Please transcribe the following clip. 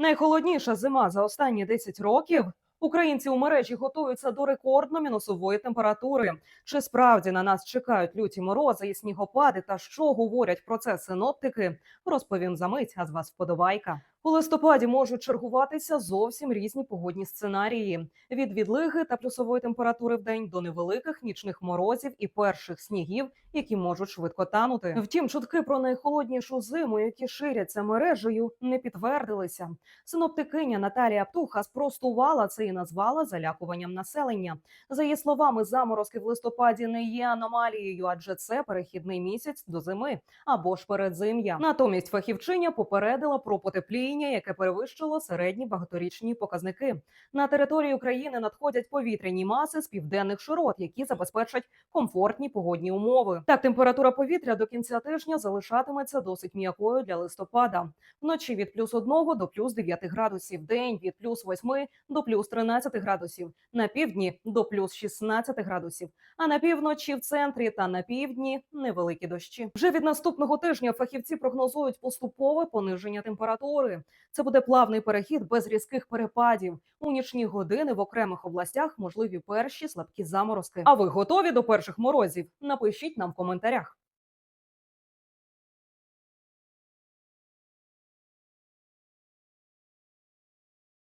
Найхолодніша зима за останні 10 років. Українці у мережі готуються до рекордно-мінусової температури. Чи справді на нас чекають люті морози і снігопади? Та що говорять про це синоптики? Розповім за мить. А з вас вподобайка. У листопаді можуть чергуватися зовсім різні погодні сценарії: від відлиги та плюсової температури в день до невеликих нічних морозів і перших снігів, які можуть швидко танути. Втім, чутки про найхолоднішу зиму, які ширяться мережею, не підтвердилися. Синоптикиня Наталія Птуха спростувала це і назвала залякуванням населення. За її словами, заморозки в листопаді не є аномалією, адже це перехідний місяць до зими або ж передзим'я. Натомість фахівчиня попередила про потепління, яке перевищило середні багаторічні показники. На територію країни надходять повітряні маси з південних широт, які забезпечать комфортні погодні умови. Так, температура повітря до кінця тижня залишатиметься досить м'якою для листопада. Вночі від плюс 1 до плюс 9 градусів, день від плюс 8 до плюс 13 градусів, на півдні до плюс 16 градусів, а на півночі в центрі та на півдні невеликі дощі. Вже від наступного тижня фахівці прогнозують поступове пониження температури. Це буде плавний перехід без різких перепадів. У нічні години в окремих областях можливі перші слабкі заморозки. А ви готові до перших морозів? Напишіть нам в коментарях.